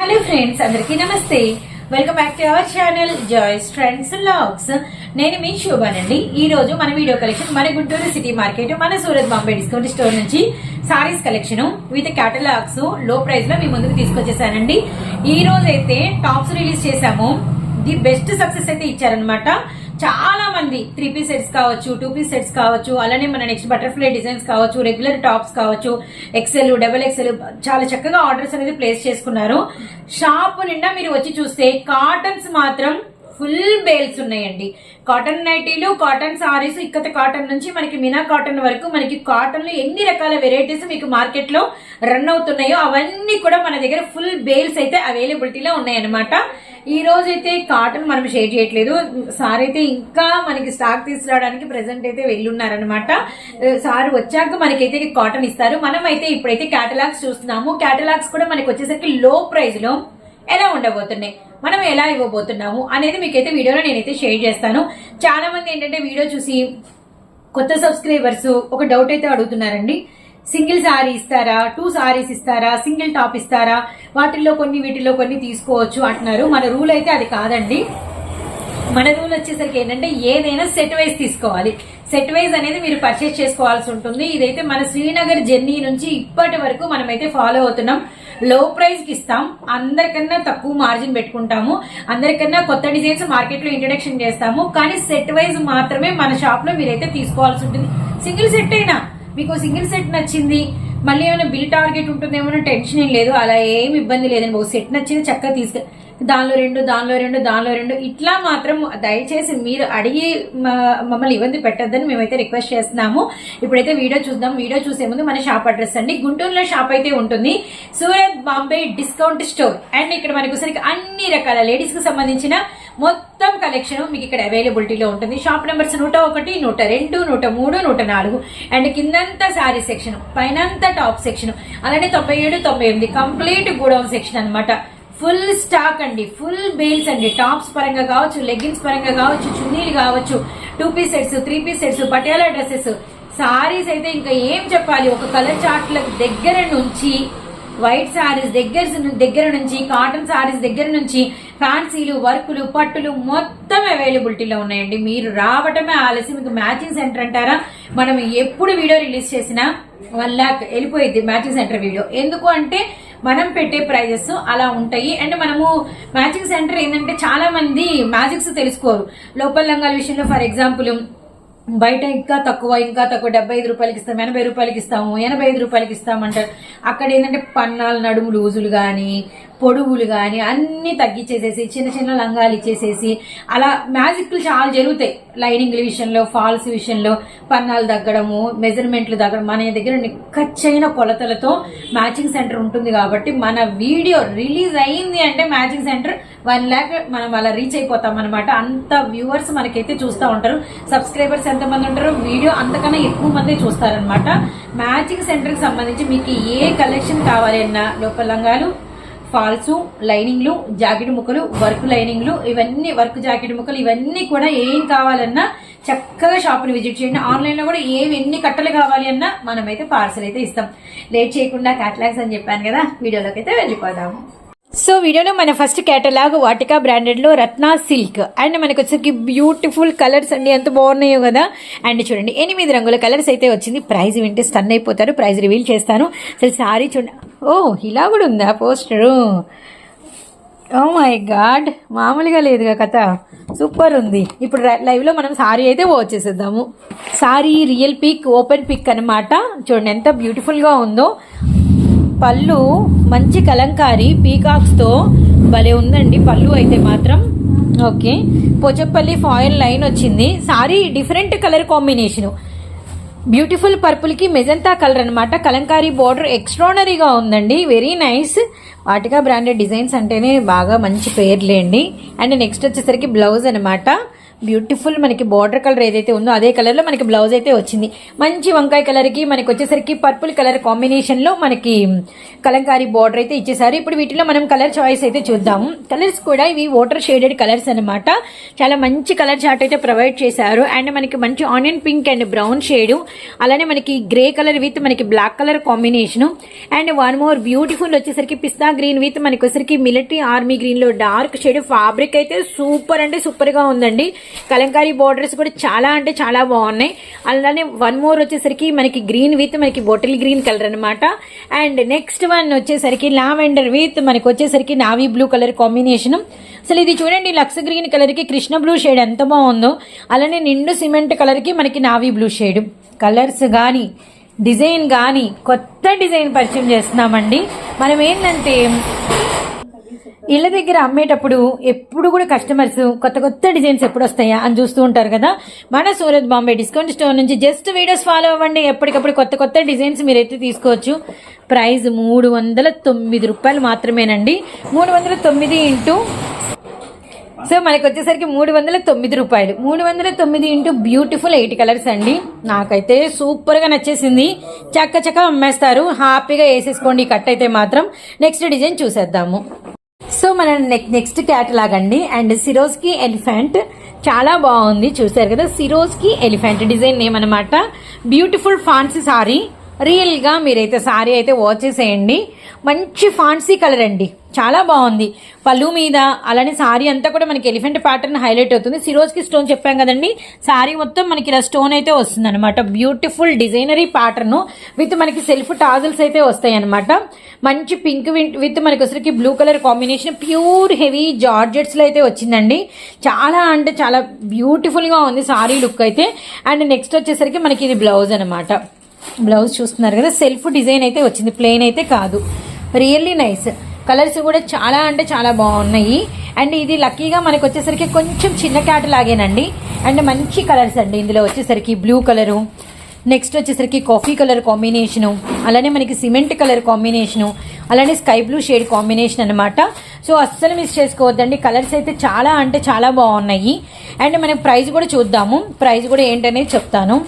Hello friends అందరికీ నమస్తే. Welcome back to our channel Joy's friends logs నేను మీ శోభానండి. ఈ రోజు మన వీడియో కలెక్షన్ మన గుంటూరు సిటీ మార్కెట్ మన సూరత్ బాంబే డిస్కౌంట్ స్టోర్ నుంచి సారీస్ కలెక్షన్ విత్ క్యాటలాగ్స్లో ప్రైస్లో మీ ముందుకు తీసుకొచ్చేసానండి. ఈ రోజు అయితే టాప్స్ రిలీజ్ చేశాము. ది బెస్ట్ సక్సెస్ అయితే ఇచ్చారనమాట చాలా మంది త్రీ పీస్ సెట్స్ కావచ్చు టూ పీస్ సెట్స్ కావచ్చు అలానే మన నెక్స్ట్ బటర్ఫ్లై డిజైన్స్ కావచ్చు రెగ్యులర్ టాప్స్ కావచ్చు ఎక్సెల్ డబల్ ఎక్సెల్ చాలా చక్కగా ఆర్డర్స్ అనేది ప్లేస్ చేసుకున్నారు. షాప్ నిండా మీరు వచ్చి చూస్తే కాటన్స్ మాత్రం ఫుల్ బేల్స్ ఉన్నాయండి. కాటన్ నైటీలు కాటన్ సారీస్ ఇక్కత కాటన్ నుంచి మనకి మినా కాటన్ వరకు మనకి కాటన్లో ఎన్ని రకాల వెరైటీస్ మీకు మార్కెట్లో రన్ అవుతున్నాయో అవన్నీ కూడా మన దగ్గర ఫుల్ బేల్స్ అయితే అవైలబిలిటీలో ఉన్నాయన్నమాట. ఈ రోజు అయితే కాటన్ మనం షేర్ చేయట్లేదు. సార్ అయితే ఇంకా మనకి స్టాక్ తీసుకురావడానికి ప్రెసెంట్ అయితే వెళ్ళున్నారనమాట సార్ వచ్చాక మనకైతే కాటన్ ఇస్తారు. మనం అయితే ఇప్పుడైతే క్యాటలాగ్స్ చూస్తున్నాము. క్యాటలాగ్స్ కూడా మనకి వచ్చేసరికి లో ప్రైస్లో ఎలా ఉండబోతున్నాయి? మనం ఎలా ఇవ్వబోతున్నాము అనేది మీకైతే వీడియోలో నేనైతే షేర్ చేస్తాను. చాలా మంది ఏంటంటే వీడియో చూసి కొత్త సబ్స్క్రైబర్స్ ఒక డౌట్ అయితే అడుగుతున్నారండి. సింగిల్ సారీ ఇస్తారా? టూ సారీస్ ఇస్తారా? సింగిల్ టాప్ ఇస్తారా? వాటిల్లో కొన్ని వీటిల్లో కొన్ని తీసుకోవచ్చు అంటున్నారు. మన రూల్ అయితే అది కాదండి. మన రూల్ వచ్చేసరికి ఏంటంటే ఏదైనా సెట్ వైజ్ తీసుకోవాలి. సెట్ వైజ్ అనేది మీరు పర్చేస్ చేసుకోవాల్సి ఉంటుంది. ఇదైతే మన శ్రీనగర్ జర్నీ నుంచి ఇప్పటి వరకు మనమైతే ఫాలో అవుతున్నాం. లో ప్రైస్కి ఇస్తాం. అందరికన్నా తక్కువ మార్జిన్ పెట్టుకుంటాము. అందరికన్నా కొత్త డిజైన్స్ మార్కెట్లో ఇంట్రడక్షన్ చేస్తాము. కానీ సెట్ వైజ్ మాత్రమే మన షాప్లో మీరైతే తీసుకోవాల్సి ఉంటుంది. సింగిల్ సెట్ అయినా మీకు సింగిల్ సెట్ నచ్చింది మళ్ళీ ఏమైనా బిల్ టార్గెట్ ఉంటుందేమో అని టెన్షన్ ఏం లేదు అలా ఏం ఇబ్బంది లేదండి ఒక సెట్ నచ్చింది చక్కగా తీసుకెళ్ళి దానిలో రెండు దానిలో రెండు దానిలో రెండు. ఇట్లా మాత్రం దయచేసి మీరు అడిగి మ- మమ్మల్ని ఇబ్బంది పెట్టద్దని మేమైతే రిక్వెస్ట్ చేస్తున్నాము. ఇప్పుడైతే వీడియో చూద్దాం. వీడియో చూసే ముందు మన షాప్ అడ్రస్ అండి. గుంటూరులో షాప్ అయితే ఉంటుంది. Surat Bombay discount store. And ఇక్కడ మనకు సరికి అన్ని రకాల లేడీస్కు సంబంధించిన మొత్తం కలెక్షన్ మీకు ఇక్కడ అవైలబిలిటీలో ఉంటుంది. షాప్ నెంబర్స్ నూట ఒకటి నూట రెండు నూట మూడు నూట నాలుగు. అండ్ కిందంతా శారీ సెక్షన్ పైనంతా టాప్ సెక్షన్. అలానే తొంభై ఏడు తొంభై ఎనిమిది. కంప్లీట్ గోడౌన్ సెక్షన్ అనమాట ఫుల్ స్టాక్ అండి ఫుల్ బేల్స్ అండి. టాప్స్ పరంగా కావచ్చు లెగ్గిన్స్ పరంగా కావచ్చు చున్నీలు కావచ్చు two piece sets three piece sets Patiala dresses. Saris అయితే ఇంకా ఏం చెప్పాలి? ఒక కలర్ చార్ట్ల దగ్గర నుంచి వైట్ సారీస్ దగ్గర దగ్గర నుంచి కాటన్ సారీస్ దగ్గర నుంచి ఫ్యాన్సీలు వర్కులు పట్టులు మొత్తం అవైలబిలిటీలో ఉన్నాయండి. మీరు రావటమే ఆలస్యం. మీకు మ్యాచింగ్ సెంటర్ అంటారా? మనం ఎప్పుడు వీడియో రిలీజ్ చేసినా వన్ లాక్ వెళ్ళిపోయింది మ్యాచింగ్ సెంటర్ వీడియో. ఎందుకు అంటే మనం పెట్టే ప్రైజెస్ అలా ఉంటాయి. అండ్ మనము మ్యాచింగ్ సెంటర్ ఏంటంటే చాలా మంది మ్యాజిక్స్ తెలుసుకోరు. లోపల లంగాల విషయంలో ఫర్ ఎగ్జాంపుల్ బయట ఇంకా తక్కువ ఇంకా తక్కువ డెబ్బై ఐదు రూపాయలకి ఇస్తాం ఎనభై రూపాయలకి ఇస్తాము ఎనభై ఐదు రూపాయలకి ఇస్తామంటారు అక్కడ ఏంటంటే పన్నాల నడుము లూజులు కానీ పొడుగులు కానీ అన్ని తగ్గించేసేసి చిన్న చిన్న లంగాలు ఇచ్చేసేసి అలా మ్యాజిక్లు చాలా జరుగుతాయి. లైనింగ్ల విషయంలో ఫాల్స్ విషయంలో పన్నాలు తగ్గడము మెజర్మెంట్లు తగ్గడం మన దగ్గర నిక్కచ్చైన కొలతలతో మ్యాచింగ్ సెంటర్ ఉంటుంది కాబట్టి మన వీడియో రిలీజ్ అయింది అంటే మ్యాచింగ్ సెంటర్ వన్ ల్యాక్ మనం అలా రీచ్ అయిపోతాం అనమాట అంత వ్యూవర్స్ మనకైతే చూస్తూ ఉంటారు. సబ్స్క్రైబర్స్ ఎంతమంది ఉంటారో వీడియో అంతకన్నా ఎక్కువ మంది చూస్తారనమాట మ్యాచింగ్ సెంటర్కి సంబంధించి మీకు ఏ కలెక్షన్ కావాలి అన్నా లోపలంగాలు ఫాల్స్ లైనింగ్లు జాకెట్ ముక్కలు వర్క్ లైనింగ్లు ఇవన్నీ వర్క్ జాకెట్ ముక్కలు ఇవన్నీ కూడా ఏం కావాలన్నా చక్కగా షాప్ని విజిట్ చేయండి. ఆన్లైన్లో కూడా ఏవి ఎన్ని కట్టలు కావాలి అన్నా మనమైతే పార్సల్ అయితే ఇస్తాం. లేట్ చేయకుండా క్యాటలాగ్స్ అని చెప్పాను కదా వీడియోలోకి అయితే వెళ్ళిపోదాము సో వీడియోలో మన ఫస్ట్ కేటలాగ్ వాటికా బ్రాండెడ్లో రత్న రత్నా సిల్క్ అండ్ మనకు వచ్చేసరికి బ్యూటిఫుల్ కలర్స్ అండి ఎంత బాగున్నాయో కదా. అండ్ చూడండి ఎనిమిది రంగుల కలర్స్ అయితే వచ్చింది. ప్రైస్ వింటే స్టన్ అయిపోతారు ప్రైస్ రివీల్ చేస్తాను. అసలు సారీ చూడండి ఓ ఇలా కూడా ఉందా పోస్టరు? ఓ మై గాడ్ మామూలుగా లేదుగా కథ. సూపర్ ఉంది. ఇప్పుడు లైవ్లో మనం సారీ అయితే వచ్చేసేద్దాము. Sari real pick open pick అన్నమాట. చూడండి ఎంత బ్యూటిఫుల్గా ఉందో. పళ్ళు మంచి కలంకారి పీకాక్స్తో భలే ఉందండి పళ్ళు అయితే మాత్రం. ఓకే. పోచప్పల్లి ఫాయిల్ లైన్ వచ్చింది. Sari different colour combination. Beautiful పర్పుల్కి magenta colour అనమాట కలంకారీ బార్డర్ ఎక్స్ట్రానరీగా ఉందండి. Very nice. వాటిగా బ్రాండెడ్ డిజైన్స్ అంటేనే బాగా మంచి పేర్లేండి. అండ్ నెక్స్ట్ వచ్చేసరికి బ్లౌజ్ అనమాట బ్యూటిఫుల్ మనకి బార్డర్ కలర్ ఏదైతే ఉందో అదే కలర్లో మనకి బ్లౌజ్ అయితే వచ్చింది. మంచి వంకాయ కలర్కి మనకి వచ్చేసరికి పర్పుల్ కలర్ కాంబినేషన్లో మనకి కలంకారీ బార్డర్ అయితే ఇచ్చేసారు. ఇప్పుడు వీటిలో మనం కలర్ చాయిస్ అయితే చూద్దాము కలర్స్ కూడా ఇవి వాటర్ షేడెడ్ కలర్స్ అన్నమాట. చాలా మంచి కలర్ చార్ట్ అయితే ప్రొవైడ్ చేశారు. అండ్ మనకి మంచి onion pink and brown shade. అలానే మనకి గ్రే కలర్ విత్ మనకి black colour combination. And one more beautiful వచ్చేసరికి పిస్తా గ్రీన్ విత్ మనకి వచ్చేసరికి మిలిటరీ ఆర్మీ గ్రీన్లో డార్క్ షేడ్. ఫ్యాబ్రిక్ అయితే సూపర్ అంటే సూపర్గా ఉందండి. కలంకారీ బార్డర్స్ కూడా చాలా అంటే చాలా బాగున్నాయి. అలానే వన్ మోర్ వచ్చేసరికి మనకి గ్రీన్ విత్ మనకి బొటిల్ గ్రీన్ కలర్ అనమాట అండ్ నెక్స్ట్ వన్ వచ్చేసరికి లావెండర్ విత్ మనకి వచ్చేసరికి నావీ బ్లూ కలర్ కాంబినేషన్ అసలు ఇది చూడండి లక్స్ గ్రీన్ కలర్కి కృష్ణ బ్లూ షేడ్ ఎంత బాగుందో. అలానే నిండు సిమెంట్ కలర్కి మనకి నావీ బ్లూ షేడ్ కలర్స్ కానీ డిజైన్ కానీ కొత్త డిజైన్ పరిచయం చేస్తున్నామండి. మనం ఏంటంటే ఇళ్ళ దగ్గర అమ్మేటప్పుడు ఎప్పుడు కూడా కస్టమర్స్ కొత్త కొత్త డిజైన్స్ ఎప్పుడు వస్తాయా అని చూస్తూ ఉంటారు కదా? మన సూరత్ బాంబే డిస్కౌంట్ స్టోర్ నుంచి జస్ట్ వీడియోస్ ఫాలో అవ్వండి. ఎప్పటికప్పుడు కొత్త కొత్త డిజైన్స్ మీరైతే తీసుకోవచ్చు. ప్రైస్ మూడు వందల తొమ్మిది రూపాయలు మాత్రమేనండి. మూడు వందల తొమ్మిది ఇంటూ సో మనకు వచ్చేసరికి మూడు వందల తొమ్మిది రూపాయలు. మూడు వందల తొమ్మిది ఇంటూ బ్యూటిఫుల్ ఎయిట్ కలర్స్ అండి. నాకైతే సూపర్గా నచ్చేసింది. చక్క చక్క అమ్మేస్తారు. హ్యాపీగా వేసేసుకోండి ఈ కట్ అయితే మాత్రం. నెక్స్ట్ డిజైన్ చూసేద్దాము. సో మన నెక్స్ట్ క్యాటలాగ్ అండి అండ్ సిరోజ్కి ఎలిఫెంట్ చాలా బాగుంది. చూసారు కదా సిరోజ్కి ఎలిఫెంట్ డిజైన్ నేమ్ అనమాట బ్యూటిఫుల్ ఫాన్సీ సారీ రియల్గా మీరైతే సారీ అయితే వాచ్ చేసేయండి. మంచి ఫాన్సీ కలర్ అండి. చాలా బాగుంది. పళ్ళు మీద అలానే సారీ అంతా కూడా మనకి ఎలిఫెంట్ ప్యాటర్న్ హైలైట్ అవుతుంది. సిరోజ్కి స్టోన్ చెప్పాం కదండి. సారీ మొత్తం మనకి ఇలా స్టోన్ అయితే వస్తుంది అనమాట బ్యూటిఫుల్ డిజైనరీ ప్యాటర్న్ విత్ మనకి సెల్ఫ్ టాజిల్స్ అయితే వస్తాయి అనమాట మంచి పింక్ విత్ మనకి వచ్చరికి blue colour combination pure heavy జార్జెట్స్లో అయితే వచ్చిందండి. చాలా అంటే చాలా బ్యూటిఫుల్గా ఉంది సారీ లుక్ అయితే. అండ్ నెక్స్ట్ వచ్చేసరికి మనకి ఇది బ్లౌజ్ అనమాట బ్లౌజ్ చూస్తున్నారు కదా సెల్ఫ్ డిజైన్ అయితే వచ్చింది ప్లెయిన్ అయితే కాదు. రియల్లీ నైస్ కలర్స్ కూడా చాలా అంటే చాలా బాగున్నాయి. అండ్ ఇది లక్కీగా మనకు వచ్చేసరికి కొంచెం చిన్న క్యాట్ లాగేనండి. అండ్ మంచి కలర్స్ అండి ఇందులో వచ్చేసరికి బ్లూ కలరు నెక్స్ట్ వచ్చేసరికి కాఫీ కలర్ కాంబినేషను అలానే మనకి సిమెంట్ కలర్ కాంబినేషను అలానే స్కై బ్లూ షేడ్ కాంబినేషన్ అనమాట సో అస్సలు మిస్ చేసుకోవద్దండి. కలర్స్ అయితే చాలా అంటే చాలా బాగున్నాయి. అండ్ మనం ప్రైస్ కూడా చూద్దాము. ప్రైస్ కూడా ఏంటనేది చెప్తాను.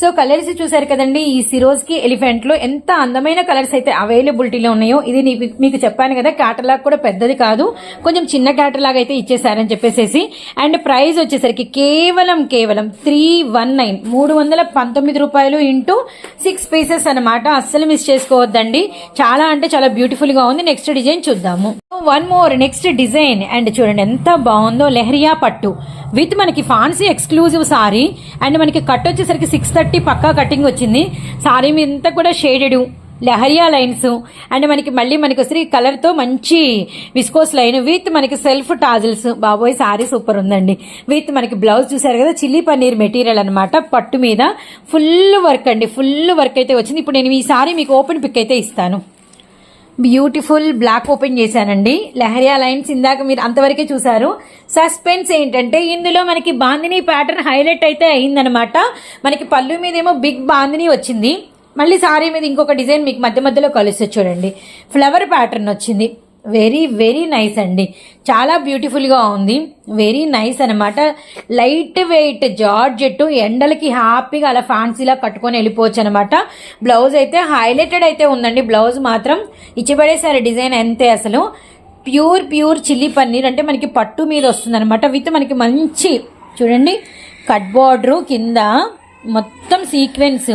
సో కలర్స్ చూసారు కదండి ఈ సిరోజ్కి ఎలిఫెంట్లో ఎంత అందమైన కలర్స్ అయితే అవైలబిలిటీలో ఉన్నాయో ఇది మీకు చెప్పాను కదా క్యాటలాగ్ కూడా పెద్దది కాదు కొంచెం చిన్న క్యాటలాగ్ అయితే ఇచ్చేసారని చెప్పేసి అండ్ ప్రైస్ వచ్చేసరికి కేవలం కేవలం త్రీ వన్ నైన్ మూడు వందల పంతొమ్మిది రూపాయలు ఇంటూ సిక్స్ పీసెస్ అన్నమాట. అస్సలు మిస్ చేసుకోవద్దండి. చాలా అంటే చాలా బ్యూటిఫుల్గా ఉంది. నెక్స్ట్ డిజైన్ చూద్దాము. One more next design. And చూడండి ఎంత బాగుందో లెహరియా పట్టు. విత్ మనకి ఫాన్సీ ఎక్స్క్లూజివ్ సారీ. అండ్ మనకి కట్ వచ్చేసరికి సిక్స్ థర్టీ పక్కా కటింగ్ వచ్చింది. సారీ మీద అంతా కూడా షేడెడ్ లెహరియా లైన్స్. అండ్ మనకి మళ్ళీ మనకి వచ్చి కలర్తో మంచి విస్కోస్ లైన్ విత్ మనకి సెల్ఫ్ టాజిల్స్. బాబోయ్ సారీ సూపర్ ఉందండి. విత్ మనకి బ్లౌజ్ చూసారు కదా చిల్లీ పన్నీర్ మెటీరియల్ అన్నమాట. పట్టు మీద ఫుల్ వర్క్ అండి ఫుల్ వర్క్ అయితే వచ్చింది. ఇప్పుడు నేను ఈ సారీ మీకు ఓపెన్ పిక్ అయితే ఇస్తాను. బ్యూటిఫుల్ బ్లాక్ ఓపెన్ చేశానండి. లహరియా లైన్స్ ఇందాక మీరు అంతవరకే చూసారు సస్పెన్స్ ఏంటంటే ఇందులో మనకి బాందిని ప్యాటర్న్ హైలైట్ అయితే అయిందనమాట. మనకి పళ్ళు మీద ఏమో బిగ్ బాందిని వచ్చింది. మళ్ళీ సారీ మీద ఇంకొక డిజైన్ మీకు మధ్య మధ్యలో కలిసి చూడండి. ఫ్లవర్ ప్యాటర్న్ వచ్చింది. వెరీ వెరీ నైస్ అండి. చాలా బ్యూటిఫుల్గా ఉంది. వెరీ నైస్ అనమాట లైట్ వెయిట్ జార్జెట్ ఎండలకి హ్యాపీగా అలా ఫ్యాన్సీలా కట్టుకొని వెళ్ళిపోవచ్చు అనమాట బ్లౌజ్ అయితే హైలైటెడ్ అయితే ఉందండి. బ్లౌజ్ మాత్రం ఇచ్చిపడేసారి డిజైన్ అంతే అసలు. ప్యూర్ ప్యూర్ చిల్లీ పన్నీర్ అంటే మనకి పట్టు మీద వస్తుందనమాట విత్ మనకి మంచి చూడండి కట్ బార్డరు కింద మొత్తం సీక్వెన్స్.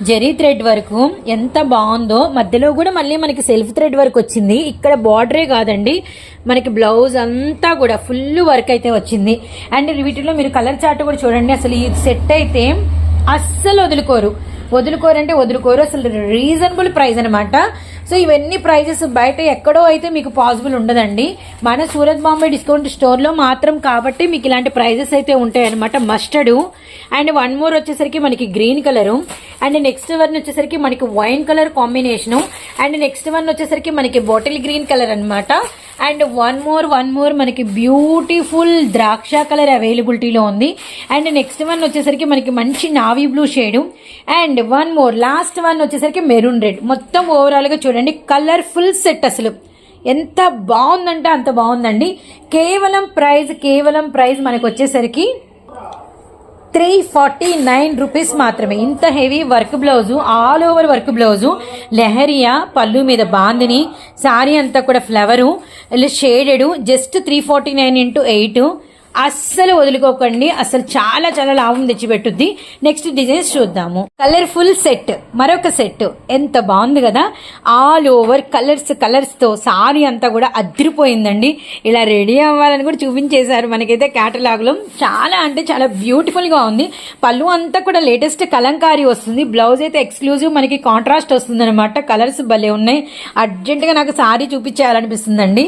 జరీ థ్రెడ్ వరకు ఎంత బాగుందో మధ్యలో కూడా మళ్ళీ మనకి సెల్ఫ్ థ్రెడ్ వర్క్ వచ్చింది. ఇక్కడ బార్డరే కాదండి. మనకి బ్లౌజ్ అంతా కూడా ఫుల్ వర్క్ అయితే వచ్చింది. అండ్ వీటిలో మీరు కలర్ చార్ట్ కూడా చూడండి. అసలు ఈ సెట్ అయితే అస్సలు వదులుకోరు. వదులుకోరంటే వదులుకోరు. అసలు రీజనబుల్ ప్రైస్ అనమాట సో ఇవన్నీ ప్రైజెస్ బయట ఎక్కడో అయితే మీకు పాసిబుల్ ఉండదండి. మన సూరత్ బాంబే డిస్కౌంట్ స్టోర్లో మాత్రం కాబట్టి మీకు ఇలాంటి ప్రైజెస్ అయితే ఉంటాయి అనమాట మస్టర్డ్. అండ్ వన్ మోర్ వచ్చేసరికి మనకి green colour. And next one వచ్చేసరికి మనకి wine colour combination. And next one వచ్చేసరికి మనకి బాటిల్ గ్రీన్ కలర్ అన్నమాట. And one more one more మనకి బ్యూటిఫుల్ ద్రాక్ష కలర్ అవైలబిలిటీలో ఉంది. అండ్ నెక్స్ట్ వన్ వచ్చేసరికి మనకి మంచి navy blue shade. And one more last one వచ్చేసరికి మెరూన్ రెడ్. మొత్తం ఓవరాల్గా చూడండి కలర్ఫుల్ సెట్ అసలు. ఎంత బాగుందంటే అంత బాగుందండి. కేవలం ప్రైస్ కేవలం ప్రైస్ మనకు వచ్చేసరికి త్రీ ఫార్టీ నైన్ రూపీస్ మాత్రమే. ఇంత heavy work blouse all over work blouse leheriya పళ్ళు మీద బాందిని శారీ అంతా కూడా flower shaded shaded just three forty nine into eight అస్సలు వదులుకోకండి. అసలు చాలా చాలా లాభం తెచ్చిపెట్టుద్ది. నెక్స్ట్ డిజైన్స్ చూద్దాము. కలర్ఫుల్ సెట్ మరొక సెట్ ఎంత బాగుంది కదా. ఆల్ ఓవర్ కలర్స్ కలర్స్తో సారీ అంతా కూడా అదిరిపోయిందండి. ఇలా రెడీ అవ్వాలని కూడా చూపించేశారు మనకైతే కేటలాగ్లో చాలా అంటే చాలా బ్యూటిఫుల్గా ఉంది. పళ్ళు అంతా కూడా లేటెస్ట్ కలంకారీ వస్తుంది. బ్లౌజ్ అయితే ఎక్స్క్లూజివ్ మనకి కాంట్రాస్ట్ వస్తుంది అనమాట కలర్స్ భలే ఉన్నాయి. అర్జెంట్గా నాకు సారీ చూపించాలనిపిస్తుందండి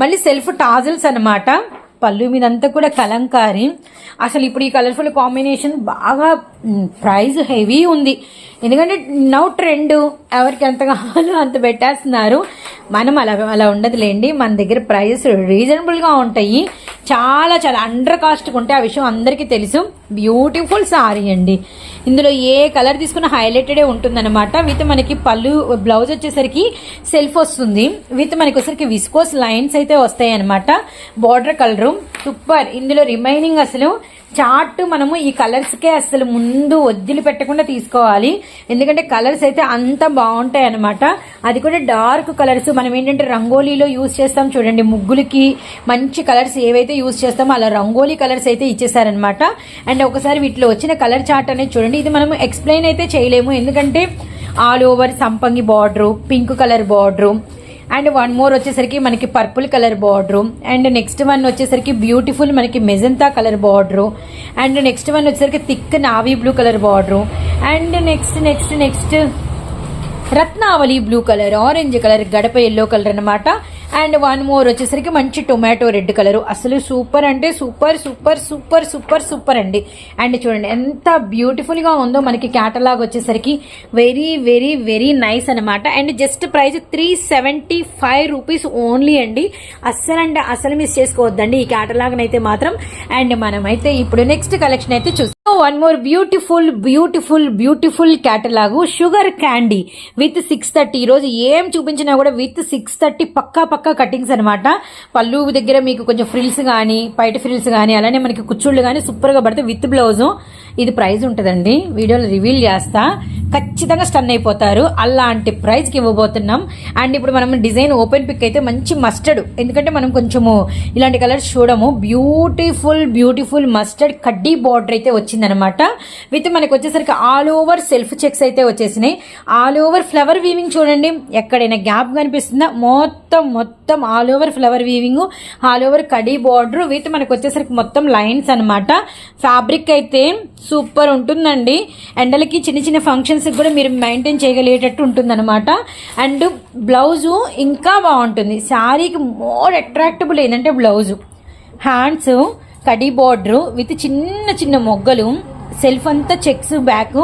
మళ్ళీ సెల్ఫ్ టాజిల్స్ అన్నమాట. పళ్ళు మీదంతా కూడా కలంకారీ. అసలు ఇప్పుడు ఈ కలర్ఫుల్ కాంబినేషన్ బాగా ప్రైస్ హెవీ ఉంది. ఎందుకంటే నౌ ట్రెండ్ ఎవరికి ఎంత కావాలో అంత పెట్టేస్తున్నారు. మనం అలా అలా ఉండదులేండి. మన దగ్గర ప్రైస్ రీజనబుల్గా ఉంటాయి. చాలా చాలా అండర్ కాస్ట్కి ఉంటే ఆ విషయం అందరికీ తెలుసు. బ్యూటిఫుల్ సారీ అండి. ఇందులో ఏ కలర్ తీసుకున్న హైలైటెడే ఉంటుందన్నమాట. విత్ మనకి పళ్ళు బ్లౌజ్ వచ్చేసరికి సెల్ఫ్ వస్తుంది. విత్ మనకి వచ్చేసరికి విస్కోస్ లైన్స్ అయితే వస్తాయి అనమాట బార్డర్ కలరు సూపర్ ఇందులో రిమైనింగ్ అసలు చార్ట్ మనము ఈ కలర్స్కే అసలు ముందు వద్దిలి పెట్టకుండా తీసుకోవాలి. ఎందుకంటే కలర్స్ అయితే అంత బాగుంటాయి అనమాట అది కూడా డార్క్ కలర్స్. మనం ఏంటంటే రంగోలీలో యూజ్ చేస్తాం చూడండి ముగ్గులకి. మంచి కలర్స్ ఏవైతే యూజ్ చేస్తామో అలా రంగోలీ కలర్స్ అయితే ఇచ్చేసారనమాట అండ్ ఒకసారి వీటిలో వచ్చిన కలర్ చార్ట్ అనేది చూడండి. ఇది మనం ఎక్స్ప్లెయిన్ అయితే చేయలేము. ఎందుకంటే ఆల్ ఓవర్ సంపంగి border pink colour border and one more వచ్చేసరికి మనకి purple colour border and next one వచ్చేసరికి బ్యూటిఫుల్ మనకి magenta colour border and next one వచ్చేసరికి thick navy blue colour border and next next next రత్నావళి blue colour orange colour గడప yellow colour అనమాట and one more వచ్చేసరికి మంచి tomato red colour అసలు super అంటే super super super super super అండి. And చూడండి ఎంత బ్యూటిఫుల్గా ఉందో మనకి క్యాటలాగ్ వచ్చేసరికి వెరీ వెరీ వెరీ నైస్ అనమాట and just price three seventy five rupees only అండి. అస్సలు అంటే అసలు మిస్ చేసుకోవద్దండి ఈ క్యాటలాగ్ అయితే మాత్రం. అండ్ మనమైతే ఇప్పుడు నెక్స్ట్ కలెక్షన్ అయితే చూస్తాం one more beautiful beautiful beautiful catalogue sugar candy with six thirty ఈ రోజు ఏం చూపించినా కూడా విత్ సిక్స్ థర్టీ పక్కా పక్క కటింగ్స్ అనమాట పళ్ళు దగ్గర మీకు కొంచెం ఫ్రిల్స్ కానీ బయట ఫ్రిల్స్ కానీ అలానే మనకి కుచ్చుళ్ళు కానీ సూపర్గా పడితే విత్ బ్లౌజు ఇది ప్రైజ్ ఉంటుందండి. వీడియోలో రివీల్ చేస్తా. ఖచ్చితంగా స్టన్ అయిపోతారు. అలాంటి ప్రైజ్కి ఇవ్వబోతున్నాం. అండ్ ఇప్పుడు మనం డిజైన్ ఓపెన్ పిక్ అయితే మంచి మస్టర్డ్. ఎందుకంటే మనం కొంచెము ఇలాంటి కలర్స్ చూడము. బ్యూటిఫుల్ బ్యూటిఫుల్ మస్టర్డ్ కడ్డీ బార్డర్ అయితే వచ్చిందనమాట. విత్ మనకి వచ్చేసరికి ఆల్ ఓవర్ సెల్ఫ్ చెక్స్ అయితే వచ్చేసినాయి. ఆల్ ఓవర్ ఫ్లవర్ వీవింగ్ చూడండి. ఎక్కడైనా గ్యాప్ కనిపిస్తుందా? మొత్తం మొత్తం all over flower weaving all over khadi border with మనకు వచ్చేసరికి మొత్తం లైన్స్ అనమాట ఫ్యాబ్రిక్ అయితే సూపర్ ఉంటుందండి. ఎండలకి చిన్న చిన్న ఫంక్షన్స్కి కూడా మీరు మెయింటైన్ చేయగలిగేటట్టు ఉంటుందన్నమాట. అండ్ బ్లౌజు ఇంకా బాగుంటుంది. శారీకి మోర్ అట్రాక్టబుల్ ఏంటంటే బ్లౌజు. హ్యాండ్స్ కడీ బార్డర్ విత్ చిన్న చిన్న మొగ్గలు సెల్ఫ్ అంతా చెక్స్ బ్యాక్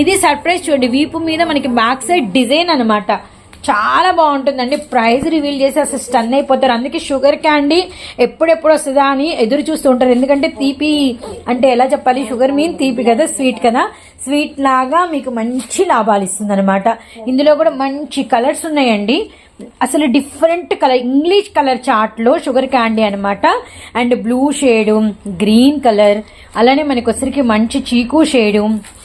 ఇది సర్ప్రైజ్ చూడండి. వీపు మీద మనకి బ్యాక్ సైడ్ డిజైన్ అనమాట చాలా బాగుంటుందండి. ప్రైస్ రివీల్ చేసి అసలు స్టన్ అయిపోతారు. అందుకే షుగర్ క్యాండీ ఎప్పుడెప్పుడు వస్తుందా అని ఎదురు చూస్తూ ఉంటారు. ఎందుకంటే తీపి అంటే ఎలా చెప్పాలి? షుగర్ మీన్ తీపి కదా స్వీట్ కదా. స్వీట్ లాగా మీకు మంచి లాభాలు ఇస్తుంది అనమాట ఇందులో కూడా మంచి కలర్స్ ఉన్నాయండి. అసలు డిఫరెంట్ కలర్ ఇంగ్లీష్ కలర్ చార్ట్లో షుగర్ క్యాండీ అనమాట and blue shade green colour. అలానే మనకు వచ్చరికి మంచి చీకు షేడు.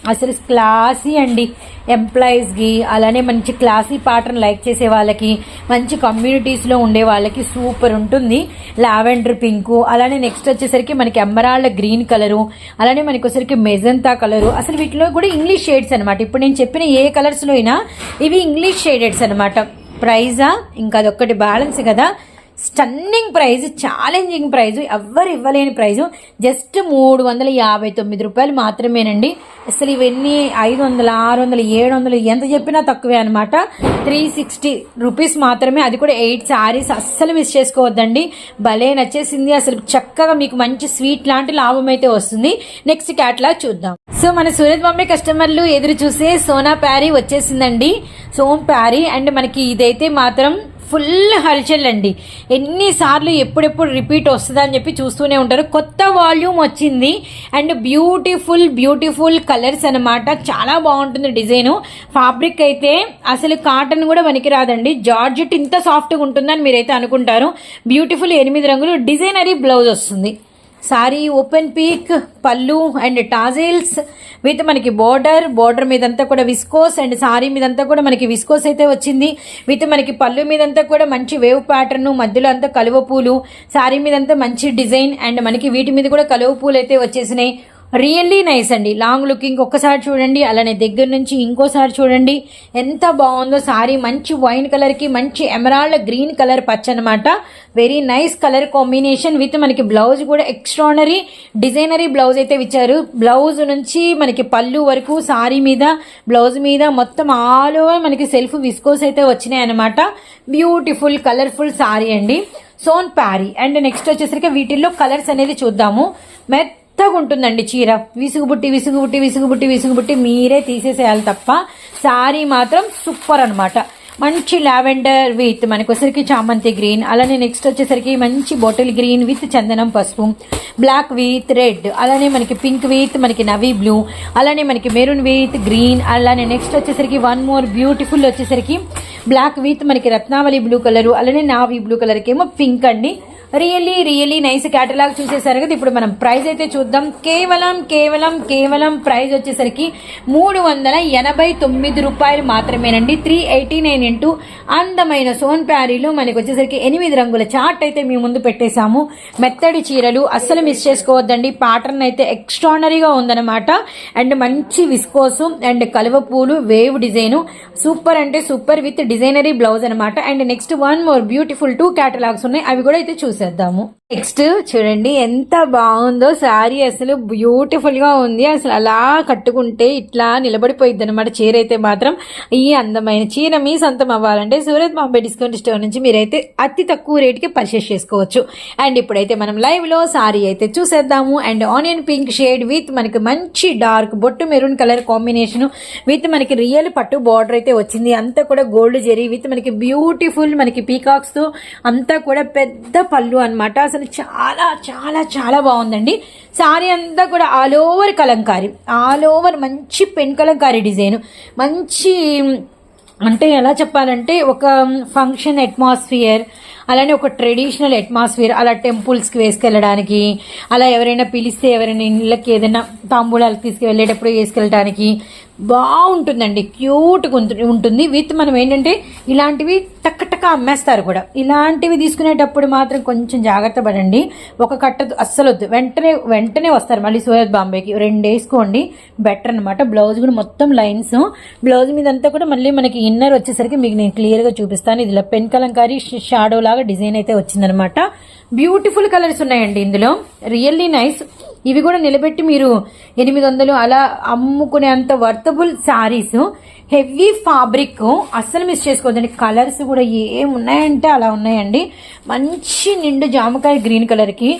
అసలు క్లాసీ అండి ఎంప్లాయీస్కి అలానే మంచి క్లాసీ పాటను లైక్ చేసే వాళ్ళకి మంచి కమ్యూనిటీస్లో ఉండే వాళ్ళకి సూపర్ ఉంటుంది. Lavender pink. అలానే నెక్స్ట్ వచ్చేసరికి మనకి ఎమ్మరాళ్ళ గ్రీన్ కలరు. అలానే మనకి వచ్చరికి మెజంతా కలరు. అసలు వీటిలో కూడా ఇంగ్లీష్ షేడ్స్ అనమాట ఇప్పుడు నేను చెప్పిన ఏ కలర్స్లో అయినా ఇవి ఇంగ్లీష్ షేడెడ్స్ అనమాట ప్రైజా? ఇంకా అదొక్కటి బ్యాలెన్స్ కదా? స్టన్నింగ్ ప్రైజ్ ఛాలెంజింగ్ ప్రైజ్ ఎవ్వరు ఇవ్వలేని ప్రైజ్. జస్ట్ మూడు వందల యాభై తొమ్మిది రూపాయలు మాత్రమేనండి. అసలు ఇవన్నీ ఐదు వందల ఆరు వందల ఏడు వందలు ఎంత చెప్పినా తక్కువే అనమాట త్రీ సిక్స్టీ రూపీస్ మాత్రమే. అది కూడా ఎయిట్ శారీస్ అస్సలు మిస్ చేసుకోవద్దండి. భలే నచ్చేసింది. అసలు చక్కగా మీకు మంచి స్వీట్ లాంటి లాభం అయితే వస్తుంది. నెక్స్ట్ క్యాట్లాగ్ చూద్దాం. సో మన సూరత్ బాంబే కస్టమర్లు ఎదురు చూసే సోనా ప్యారీ వచ్చేసిందండి. సోమ్ ప్యారీ అండ్ మనకి ఇదైతే మాత్రం ఫుల్ హల్చల్ అండి ఎన్నిసార్లు ఎప్పుడెప్పుడు రిపీట్ వస్తుందా అని చెప్పి చూస్తూనే ఉంటారు. కొత్త వాల్యూమ్ వచ్చింది. అండ్ బ్యూటిఫుల్ బ్యూటిఫుల్ కలర్స్ అన్నమాట. చాలా బాగుంటుంది డిజైను. ఫ్యాబ్రిక్ అయితే అసలు కాటన్ కూడా పనికి రాదండి జార్జెట్ ఇంత సాఫ్ట్గా ఉంటుందని మీరైతే అనుకుంటారు. బ్యూటిఫుల్ ఎనిమిది రంగులు. డిజైనరీ బ్లౌజ్ వస్తుంది. సారీ ఓపెన్ పీక్ పళ్ళు అండ్ టాజిల్స్ విత్ మనకి బోర్డర్ బోర్డర్ మీదంతా కూడా విస్కోస్ అండ్ సారీ మీదంతా కూడా మనకి విస్కోస్ అయితే వచ్చింది. విత్ మనకి పళ్ళు మీదంతా కూడా మంచి వేవ్ ప్యాటర్న్ మధ్యలో అంతా కలువ పూలు సారీ మీదంతా మంచి డిజైన్ అండ్ మనకి వీటి మీద కూడా కలువ పూలు అయితే వచ్చేసినాయి. రియల్లీ నైస్ అండి. లాంగ్ లుకింగ్ ఒక్కసారి చూడండి. అలానే దగ్గర నుంచి ఇంకోసారి చూడండి. ఎంత బాగుందో సారీ. మంచి వైన్ కలర్కి మంచి ఎమరాల్డ్ గ్రీన్ కలర్ పచ్చ అనమాట very nice colour combination with మనకి బ్లౌజ్ కూడా ఎక్స్ట్రానరీ డిజైనరీ బ్లౌజ్ అయితే ఇచ్చారు. బ్లౌజ్ నుంచి మనకి పళ్ళు వరకు సారీ మీద బ్లౌజ్ మీద మొత్తం ఆల్ ఓవర్ మనకి సెల్ఫ్ విస్కోస్ అయితే వచ్చినాయి అనమాట బ్యూటిఫుల్ కలర్ఫుల్ సారీ అండి. సోన్ ప్యారీ అండ్ నెక్స్ట్ వచ్చేసరికి వీటిల్లో కలర్స్ అనేది చూద్దాము. మెత్తగా ఉంటుందండి చీర. విసుగుబుట్టి విసుగుబుట్టి విసుగుబుట్టి విసుగుబుట్టి మీరే తీసేసేయాలి తప్ప శారీ మాత్రం సూపర్ అనమాట మంచి లావెండర్ విత్ మనకు వచ్చేసరికి చామంతి గ్రీన్ అలానే నెక్స్ట్ వచ్చేసరికి మంచి బాటిల్ గ్రీన్ విత్ చందనం పసుపు బ్లాక్ విత్ రెడ్ అలానే మనకి పింక్ విత్ మనకి నవీ బ్లూ అలానే మనకి మెరూన్ విత్ గ్రీన్ అలానే నెక్స్ట్ వచ్చేసరికి వన్ మోర్ బ్యూటిఫుల్ వచ్చేసరికి బ్లాక్ విత్ మనకి రత్నావళి బ్లూ కలర్ అలానే నావీ బ్లూ కలర్కి ఏమో పింక్ అండి. రియల్లీ రియల్లీ నైస్ క్యాటలాగ్ చూసేసారు కదా ఇప్పుడు మనం ప్రైస్ అయితే చూద్దాం. కేవలం కేవలం కేవలం ప్రైస్ వచ్చేసరికి మూడు వందల ఎనభై తొమ్మిది రూపాయలు మాత్రమేనండి. త్రీ ఎయిటీ నైన్ ఇంటూ అందమైన సోన్ ప్యారీలో మనకి వచ్చేసరికి ఎనిమిది రంగుల చార్ట్ అయితే మీ ముందు పెట్టేశాము. మెత్తడి చీరలు అస్సలు మిస్ చేసుకోవద్దండి. ప్యాటర్న్ అయితే ఎక్స్ట్రానరీగా ఉందన్నమాట. అండ్ మంచి విస్కోసు అండ్ కలువ పూలు వేవ్ డిజైన్ సూపర్ అంటే సూపర్ విత్ డిజైనరీ బ్లౌజ్ అనమాట and next one more beautiful two catalogues ఉన్నాయి. అవి కూడా అయితే చూసేద్దాము. నెక్స్ట్ చూడండి ఎంత బాగుందో శారీ అసలు బ్యూటిఫుల్గా ఉంది. అసలు అలా కట్టుకుంటే ఇట్లా నిలబడిపోయింది అనమాట చీర అయితే మాత్రం. ఈ అందమైన చీర మీ సొంతం అవ్వాలంటే సూరత్ బాంబే డిస్కౌంట్ స్టోర్ నుంచి మీరైతే అతి తక్కువ రేటుకి పర్చేస్ చేసుకోవచ్చు. అండ్ ఇప్పుడైతే మనం లైవ్లో సారీ అయితే చూసేద్దాము. And onion pink shade with మనకి మంచి డార్క్ బొట్టు మెరూన్ కలర్ కాంబినేషన్ విత్ మనకి రియల్ పట్టు బార్డర్ అయితే వచ్చింది. అంతా కూడా గోల్డ్ జెరీ విత్ మనకి బ్యూటిఫుల్ మనకి పీకాక్స్తో అంతా కూడా పెద్ద పళ్ళు అన్నమాట. అసలు చాలా చాలా చాలా బాగుందండి. సారీ అంతా కూడా all over Kalamkari. All over మంచి పెన్ కలంకారీ డిజైన్. మంచి అంటే ఎలా చెప్పాలంటే ఒక ఫంక్షన్ అట్మాస్ఫియర్ అలానే ఒక ట్రెడిషనల్ అట్మాస్ఫియర్ అలా టెంపుల్స్కి వేసుకెళ్ళడానికి అలా ఎవరైనా పిలిస్తే ఎవరైనా ఇళ్ళకి ఏదైనా తాంబూలాలకు తీసుకువెళ్ళేటప్పుడు వేసుకెళ్ళడానికి బాగుంటుందండి. క్యూట్గా ఉంటుంది. విత్ మనం ఏంటంటే ఇలాంటివి టక్కటక్క అమ్మేస్తారు కూడా. ఇలాంటివి తీసుకునేటప్పుడు మాత్రం కొంచెం జాగ్రత్త పడండి. ఒక కట్ట అస్సలు వద్దు వెంటనే వెంటనే వస్తారు. మళ్ళీ సూరత్ బాంబేకి రెండు వేసుకోండి బెటర్ అనమాట బ్లౌజ్ కూడా మొత్తం లైన్స్. బ్లౌజ్ మీద అంతా కూడా మళ్ళీ మనకి ఇన్నర్ వచ్చేసరికి మీకు నేను క్లియర్గా చూపిస్తాను. ఇది పెన్ కలంకారీ షాడో లాగా డిజైన్ అయితే వచ్చిందనమాట బ్యూటిఫుల్ కలర్స్ ఉన్నాయండి ఇందులో. Really nice. ఇవి కూడా నిలబెట్టి మీరు ఎనిమిది వందలు అలా అమ్ముకునే అంత వర్తబుల్ శారీస్ హెవీ ఫాబ్రిక్ అస్సలు మిస్ చేసుకోవద్దండి. కలర్స్ కూడా ఏమున్నాయంటే అలా ఉన్నాయండి. మంచి నిండు జామకాయ గ్రీన్ కలర్కి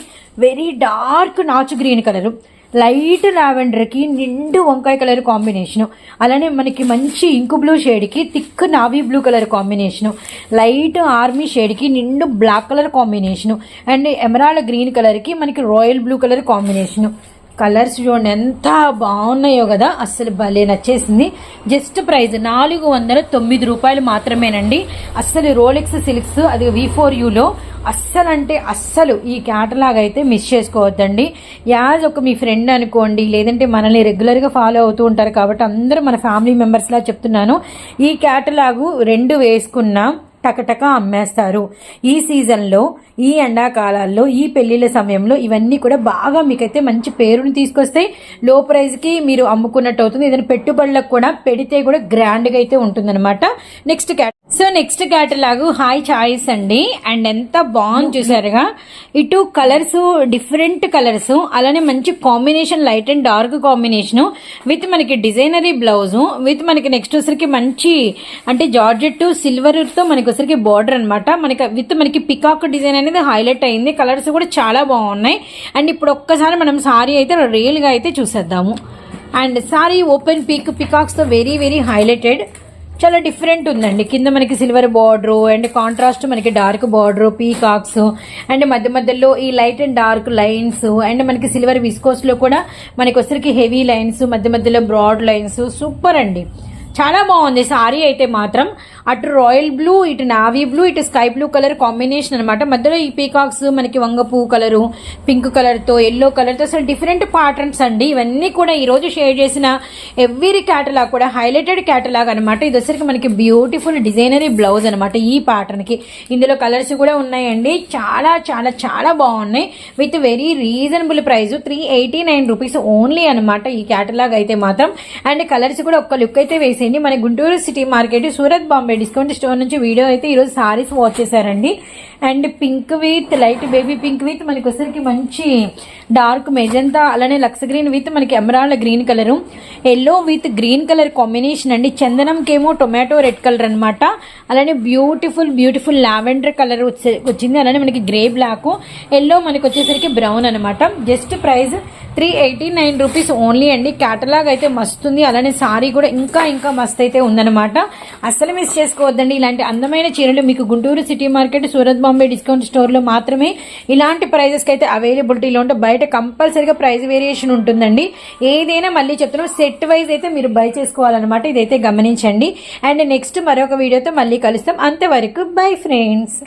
వెరీ డార్క్ నాచు గ్రీన్ కలర్. లైట్ లావెండర్కి నిండు వంకాయ కలర్ కాంబినేషన్. అలానే మనకి మంచి ink blue షేడ్కి thick navy blue colour combination. Light army షేడ్కి నిండు black colour combination. And emerald green కలర్కి మనకి royal blue colour combination. Colours చూడండి ఎంత బాగున్నాయో కదా. అస్సలు భలే నచ్చేసింది. జస్ట్ ప్రైస్ నాలుగు వందల తొమ్మిది రూపాయలు మాత్రమేనండి. అస్సలు రోలెక్స్ సిల్క్స్ అది వి ఫోర్ యూలో అస్సలు అంటే అస్సలు ఈ క్యాటలాగ్ అయితే మిస్ చేసుకోవద్దండి. యాజ్ ఒక మీ ఫ్రెండ్ అనుకోండి లేదంటే మనల్ని రెగ్యులర్గా ఫాలో అవుతూ ఉంటారు కాబట్టి అందరూ మన ఫ్యామిలీ మెంబర్స్లా చెప్తున్నాను. ఈ క్యాటలాగు రెండు వేసుకున్నాం టకటక అమ్మేస్తారు. ఈ సీజన్లో ఈ ఎండాకాలాల్లో ఈ పెళ్ళిళ్ళ సమయంలో ఇవన్నీ కూడా బాగా మీకైతే మంచి పేరుని తీసుకొస్తాయి లో ప్రైస్కి మీరు అమ్ముకున్నట్టు అవుతుంది. ఏదైనా పెట్టుబడులకు కూడా పెడితే కూడా గ్రాండ్గా అయితే ఉంటుందన్నమాట. Next cat so next catalogue high choice అండి. అండ్ ఎంత బాగుంది చూసారుగా. ఇటు కలర్స్ డిఫరెంట్ కలర్స్ అలానే మంచి combination light and dark combination with మనకి డిజైనరీ బ్లౌజ్ విత్ మనకి నెక్స్ట్ వచ్చరికి మంచి అంటే జార్జెట్ సిల్వర్తో మనకు వచ్చరికి బార్డర్ అనమాట మనకి విత్ మనకి పికాక్ డిజైన్ అనేది హైలైట్ అయింది. కలర్స్ కూడా చాలా బాగున్నాయి. అండ్ ఇప్పుడు ఒక్కసారి మనం సారీ అయితే రియల్గా అయితే చూసేద్దాము. అండ్ సారీ ఓపెన్ పీక్ పికాక్స్తో వెరీ వెరీ హైలైటెడ్ చాలా డిఫరెంట్ ఉందండి. కింద మనకి సిల్వర్ బార్డర్ అండ్ కాంట్రాస్ట్ మనకి డార్క్ బార్డర్ పీకాక్స్ అండ్ మధ్య మధ్యలో ఈ light and dark lines and మనకి సిల్వర్ విస్కోస్లో కూడా మనకి వచ్చరికి హెవీ లైన్స్ మధ్య మధ్యలో బ్రాడ్ లైన్స్ సూపర్ అండి. చాలా బాగుంది. సారీ అయితే మాత్రం. అటు రాయల్ బ్లూ ఇటు నావీ బ్లూ ఇటు స్కై బ్లూ కలర్ కాంబినేషన్ అనమాట మధ్యలో ఈ పీకాక్స్ మనకి వంగ పువ్వు కలరు పింక్ కలర్తో ఎల్లో కలర్తో అసలు డిఫరెంట్ ప్యాటర్న్స్ అండి. ఇవన్నీ కూడా ఈ రోజు షేర్ చేసిన ఎవ్రీ క్యాటలాగ్ కూడా హైలైటెడ్ క్యాటలాగ్ అనమాట ఇది వచ్చరికి మనకి బ్యూటిఫుల్ డిజైనరీ బ్లౌజ్ అనమాట ఈ ప్యాటర్న్కి ఇందులో కలర్స్ కూడా ఉన్నాయండి. చాలా చాలా చాలా బాగున్నాయి. With very reasonable price three eighty nine rupees only అనమాట ఈ క్యాటలాగ్ అయితే మాత్రం. అండ్ కలర్స్ కూడా ఒక్క లుక్ అయితే వేసేయండి. మన Guntur city market Surat Bombay discount store నుంచి వీడియో అయితే ఈరోజు సారీస్ వాచ్ చేశారండి. And pink with light baby pink with మనకి వచ్చరికి మంచి డార్క్ మెజంతా అలానే లక్స్ గ్రీన్ విత్ మనకి emerald green colour. Yellow with green colour combination అండి. చందనంకేమో టొమాటో రెడ్ కలర్ అన్నమాట. అలానే బ్యూటిఫుల్ బ్యూటిఫుల్ లావెండర్ కలర్ వచ్చింది. అలానే మనకి గ్రే బ్లాక్. ఎల్లో మనకి వచ్చేసరికి బ్రౌన్ అనమాట just price three eighty nine rupees only అండి. క్యాటలాగ్ అయితే మస్తుంది అలానే సారీ కూడా ఇంకా ఇంకా మస్త్ అయితే ఉందన్నమాట. అసలు మిస్ చేసుకోవద్దండి. ఇలాంటి అందమైన చీరలు మీకు Guntur city market Surat Bombay discount స్టోర్లో మాత్రమే ఇలాంటి ప్రైజెస్కి అయితే అవైలబిలిటీలో ఉంటే బయట కంపల్సరీగా ప్రైస్ వేరియేషన్ ఉంటుందండి. ఏదైనా మళ్ళీ చెప్తున్నాం సెట్ వైజ్ అయితే మీరు బై చేసుకోవాలన్నమాట. ఇదైతే గమనించండి. అండ్ నెక్స్ట్ మరొక వీడియోతో మళ్ళీ కలుస్తాం. అంతవరకు బై ఫ్రెండ్స్.